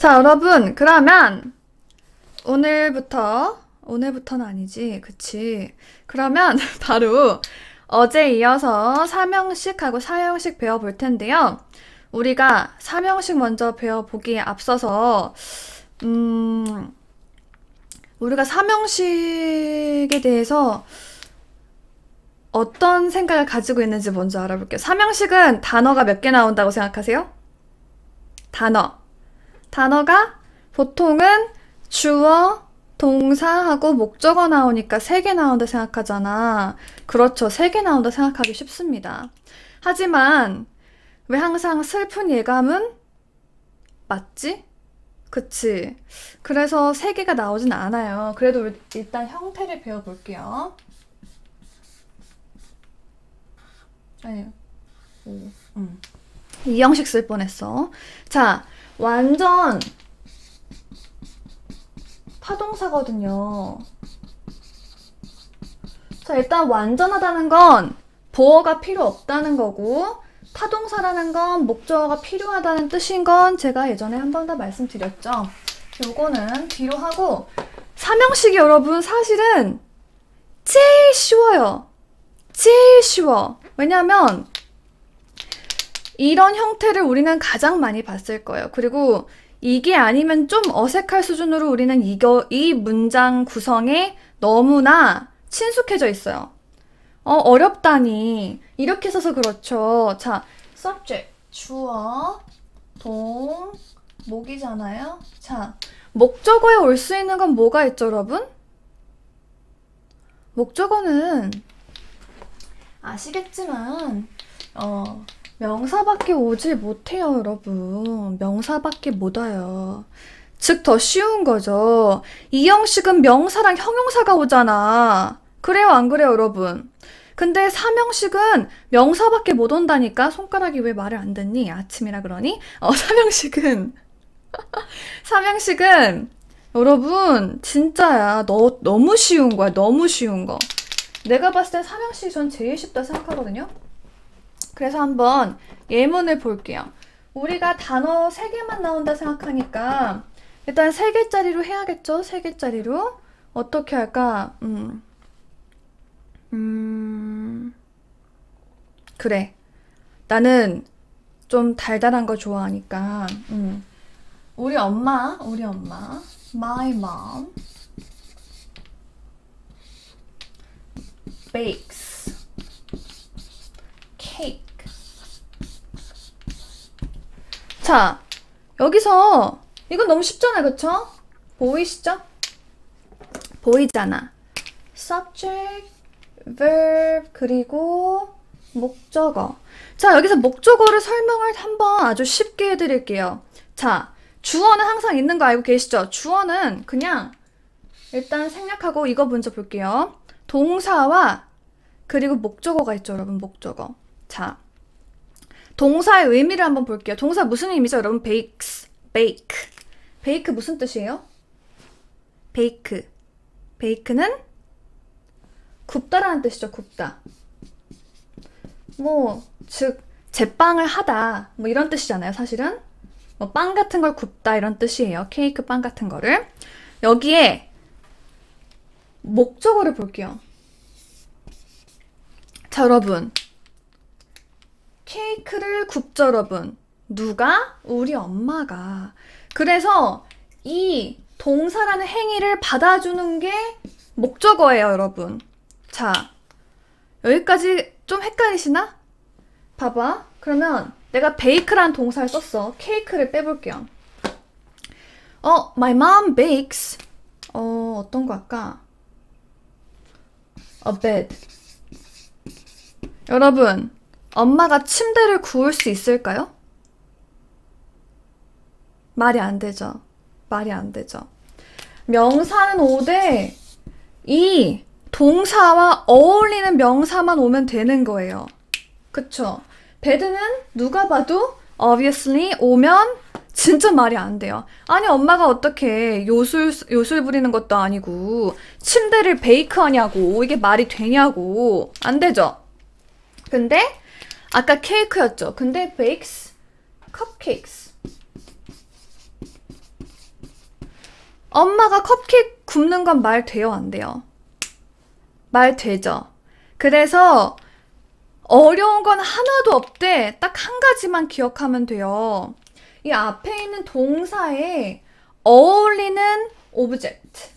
자, 여러분, 그러면 오늘부터, 오늘부터는 아니지, 그치. 그러면 바로 어제 이어서 삼형식하고 사형식 배워볼 텐데요. 우리가 삼형식 먼저 배워보기에 앞서서, 음, 우리가 삼형식에 대해서 어떤 생각을 가지고 있는지 먼저 알아볼게요. 삼형식은 단어가 몇 개 나온다고 생각하세요? 단어. 단어가 보통은 주어, 동사하고 목적어 나오니까 세 개 나온다 생각하잖아. 그렇죠. 세 개 나온다 생각하기 쉽습니다. 하지만 왜 항상 슬픈 예감은 맞지? 그치. 그래서 세 개가 나오진 않아요. 그래도 일단 형태를 배워볼게요. 아니요. 오, 음. 이 형식 쓸 뻔했어. 자, 완전 타동사거든요. 자, 일단 완전하다는 건 보어가 필요 없다는 거고, 타동사라는 건 목적어가 필요하다는 뜻인 건 제가 예전에 한 번 더 말씀드렸죠. 요거는 뒤로 하고, 삼형식이 여러분 사실은 제일 쉬워요. 제일 쉬워. 왜냐면 이런 형태를 우리는 가장 많이 봤을 거예요. 그리고 이게 아니면 좀 어색할 수준으로 우리는 이거, 이 문장 구성에 너무나 친숙해져 있어요. 어, 어렵다니. 이렇게 써서 그렇죠. 자, subject. 주어, 동, 목이잖아요. 자, 목적어에 올 수 있는 건 뭐가 있죠, 여러분? 목적어는 아시겠지만, 어, 명사밖에 오지 못해요, 여러분. 명사밖에 못 와요. 즉, 더 쉬운 거죠. 이 형식은 명사랑 형용사가 오잖아. 그래요, 안 그래요, 여러분? 근데 삼형식은 명사밖에 못 온다니까? 손가락이 왜 말을 안 듣니? 아침이라 그러니? 어, 삼형식은. 삼형식은, 여러분, 진짜야. 너, 너무 쉬운 거야. 너무 쉬운 거. 내가 봤을 땐 삼형식이 전 제일 쉽다 생각하거든요? 그래서 한번 예문을 볼게요. 우리가 단어 3개만 나온다 생각하니까 일단 3개짜리로 해야겠죠? 3개짜리로. 어떻게 할까? 음. 음. 그래. 나는 좀 달달한 거 좋아하니까. 음. 우리 엄마, 우리 엄마. My mom bakes cake. 자, 여기서 이건 너무 쉽잖아요, 그쵸? 보이시죠? 보이잖아. subject, verb, 그리고 목적어. 자, 여기서 목적어를 설명을 한번 아주 쉽게 해드릴게요. 자, 주어는 항상 있는 거 알고 계시죠? 주어는 그냥 일단 생략하고 이거 먼저 볼게요. 동사와 그리고 목적어가 있죠, 여러분. 목적어. 자, 동사의 의미를 한번 볼게요. 동사 무슨 의미죠, 여러분? bakes, bake. bake 무슨 뜻이에요? bake. bake는 굽다라는 뜻이죠, 굽다. 뭐, 즉, 제빵을 하다. 뭐 이런 뜻이잖아요, 사실은. 뭐 빵 같은 걸 굽다 이런 뜻이에요. 케이크 빵 같은 거를. 여기에 목적어를 볼게요. 자, 여러분. 케이크를 굽죠, 여러분. 누가? 우리 엄마가. 그래서 이 동사라는 행위를 받아주는 게 목적어예요, 여러분. 자, 여기까지 좀 헷갈리시나? 봐봐. 그러면 내가 베이크란 동사를 썼어. 케이크를 빼볼게요. 어, my mom bakes. 어, 어떤 거 할까? A bed. 여러분, 엄마가 침대를 구울 수 있을까요? 말이 안 되죠. 말이 안 되죠. 명사는 오되 이 동사와 어울리는 명사만 오면 되는 거예요. 그쵸? 베드는 누가 봐도 obviously 오면 진짜 말이 안 돼요. 아니 엄마가 어떻게 요술 요술 부리는 것도 아니고 침대를 베이크하냐고 이게 말이 되냐고 안 되죠. 근데 아까 케이크였죠. 근데 bakes cupcakes. 엄마가 컵케이크 굽는 건 말 돼요, 안 돼요? 말 되죠? 그래서 어려운 건 하나도 없대. 딱 한 가지만 기억하면 돼요. 이 앞에 있는 동사에 어울리는 오브젝트.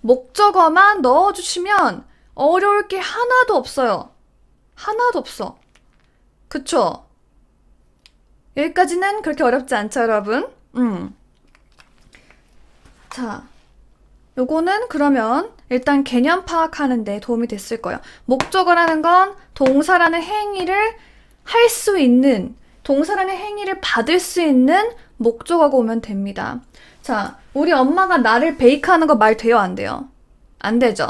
목적어만 넣어주시면 어려울 게 하나도 없어요. 하나도 없어. 그쵸? 여기까지는 그렇게 어렵지 않죠, 여러분? 음. 자, 요거는 그러면 일단 개념 파악하는 데 도움이 됐을 거예요. 목적어라는 건 동사라는 행위를 할 수 있는, 동사라는 행위를 받을 수 있는 목적어가 오면 됩니다. 자, 우리 엄마가 나를 베이크하는 거 말 돼요, 안 돼요? 안 되죠?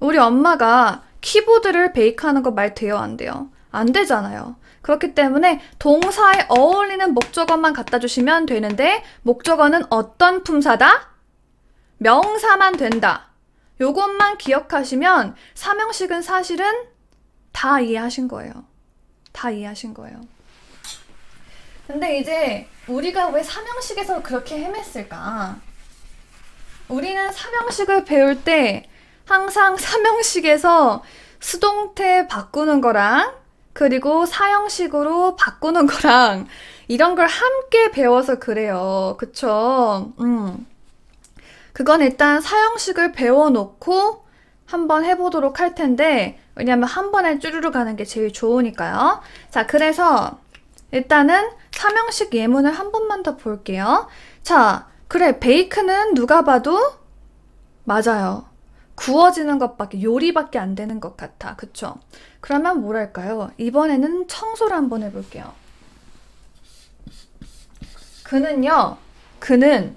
우리 엄마가 키보드를 베이크하는 거 말 돼요, 안 돼요? 안 되잖아요. 그렇기 때문에 동사에 어울리는 목적어만 갖다 주시면 되는데 목적어는 어떤 품사다? 명사만 된다. 요것만 기억하시면 삼형식은 사실은 다 이해하신 거예요. 다 이해하신 거예요. 근데 이제 우리가 왜 삼형식에서 그렇게 헤맸을까? 우리는 삼형식을 배울 때 항상 삼형식에서 수동태 바꾸는 거랑 그리고 사형식으로 바꾸는 거랑 이런 걸 함께 배워서 그래요. 그쵸? 음. 그건 일단 사형식을 배워놓고 한번 해보도록 할 텐데, 왜냐면 한 번에 쭈르르 가는 게 제일 좋으니까요. 자, 그래서 일단은 삼형식 예문을 한 번만 더 볼게요. 자, 그래, 베이크는 누가 봐도 맞아요. 구워지는 것밖에, 요리밖에 안 되는 것 같아. 그쵸? 그러면 뭐랄까요? 이번에는 청소를 한번 해볼게요. 그는요, 그는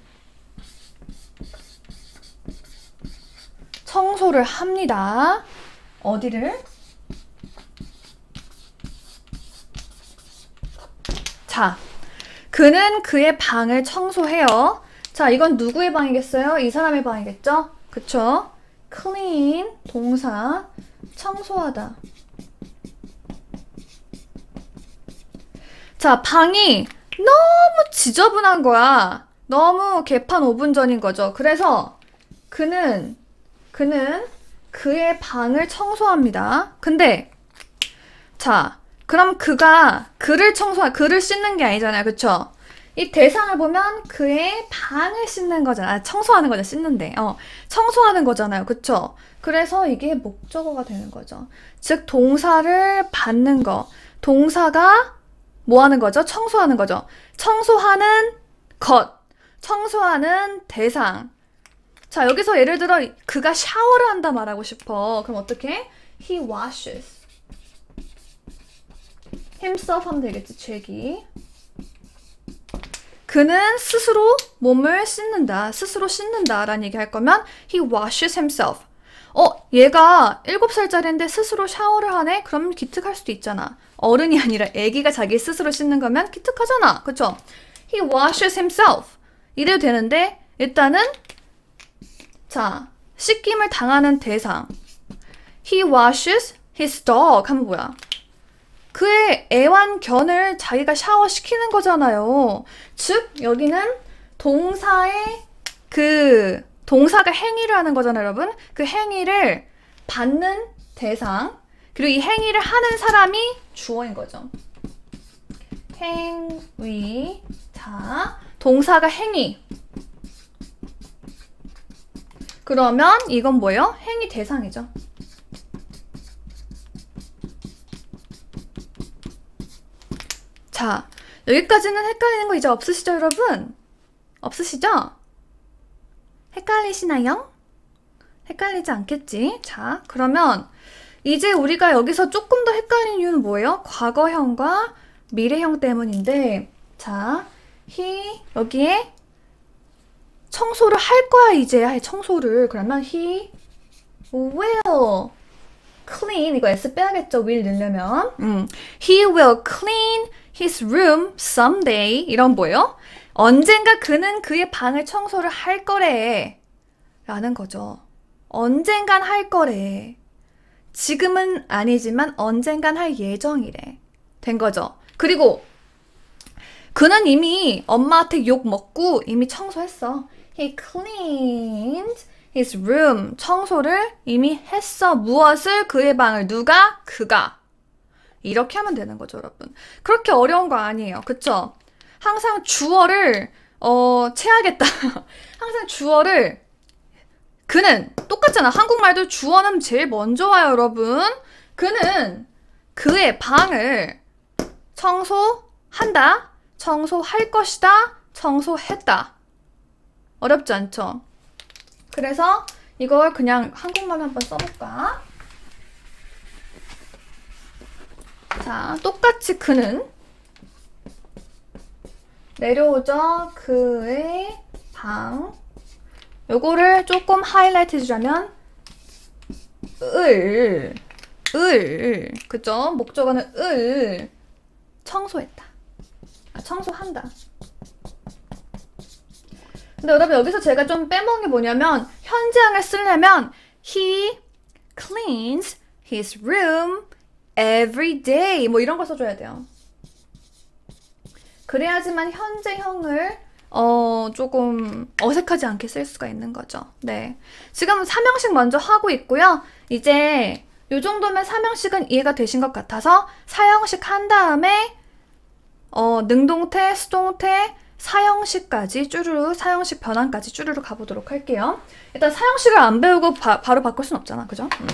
청소를 합니다. 어디를? 자, 그는 그의 방을 청소해요. 자, 이건 누구의 방이겠어요? 이 사람의 방이겠죠? 그쵸? Clean, 동사, 청소하다. 자, 방이 너무 지저분한 거야. 너무 개판 5분 전인 거죠. 그래서 그는 그는 그의 방을 청소합니다. 근데 자, 그럼 그가 그를 청소, 그를 씻는 게 아니잖아요. 그쵸? 이 대상을 보면 그의 방을 씻는 거잖아. 아, 청소하는 거죠. 씻는데. 어, 청소하는 거잖아요. 그쵸? 그래서 이게 목적어가 되는 거죠. 즉, 동사를 받는 거. 동사가 뭐 하는 거죠? 청소하는 거죠. 청소하는 것. 청소하는 대상. 자, 여기서 예를 들어 그가 샤워를 한다 말하고 싶어. 그럼 어떻게? He washes himself 하면 되겠지, 죄기. 그는 스스로 몸을 씻는다. 스스로 씻는다. 라는 얘기 할 거면 he washes himself. 어, 얘가 7살짜리인데 스스로 샤워를 하네? 그럼 기특할 수도 있잖아. 어른이 아니라 애기가 자기 스스로 씻는 거면 기특하잖아. 그쵸? he washes himself. 이래도 되는데 일단은 자, 씻김을 당하는 대상. He washes his dog 하면 뭐야? 그의 애완견을 자기가 샤워시키는 거잖아요. 즉, 여기는 동사의 그 동사가 행위를 하는 거잖아요, 여러분. 그 행위를 받는 대상, 그리고 이 행위를 하는 사람이 주어인 거죠. 행위. 자, 동사가 행위. 그러면 이건 뭐예요? 행위 대상이죠. 자, 여기까지는 헷갈리는 거 이제 없으시죠, 여러분? 없으시죠? 헷갈리시나요? 헷갈리지 않겠지? 자, 그러면 이제 우리가 여기서 조금 더 헷갈리는 이유는 뭐예요? 과거형과 미래형 때문인데, 자, he, 여기에 청소를 할 거야, 이제. 청소를. 그러면 he will clean. 이거 S 빼야겠죠, will 넣으려면. 음. He will clean his room someday. 이런 뭐예요? 언젠가 그는 그의 방을 청소를 할 거래. 라는 거죠. 언젠간 할 거래. 지금은 아니지만 언젠간 할 예정이래. 된 거죠. 그리고 그는 이미 엄마한테 욕 먹고 이미 청소했어. He cleaned his room. 청소를 이미 했어. 무엇을? 그의 방을. 누가? 그가. 이렇게 하면 되는 거죠, 여러분. 그렇게 어려운 거 아니에요. 그쵸? 항상 주어를, 어, 채하겠다. 항상 주어를, 그는, 똑같잖아. 한국말도 주어는 제일 먼저 와요, 여러분. 그는 그의 방을 청소한다. 청소할 것이다. 청소했다. 어렵지 않죠? 그래서 이걸 그냥 한국말로 한번 써볼까? 자, 똑같이 그는 내려오죠. 그의 방. 요거를 조금 하이라이트 해주자면 을, 을, 그죠? 목적어는 을 청소했다. 아, 청소한다. 근데 여러분 여기서 제가 좀 빼먹은 게 뭐냐면 현재형을 쓰려면 he cleans his room every day 뭐 이런 거 써줘야 돼요. 그래야지만 현재형을 어 조금 어색하지 않게 쓸 수가 있는 거죠. 네. 지금 삼형식 먼저 하고 있고요. 이제 요 정도면 삼형식은 이해가 되신 것 같아서 사형식 한 다음에 어 능동태, 수동태, 사형식까지 쭈루루 사형식 변환까지 쭈루루 가보도록 할게요. 일단 사형식을 안 배우고 바, 로 바꿀 순 없잖아, 그죠? 음.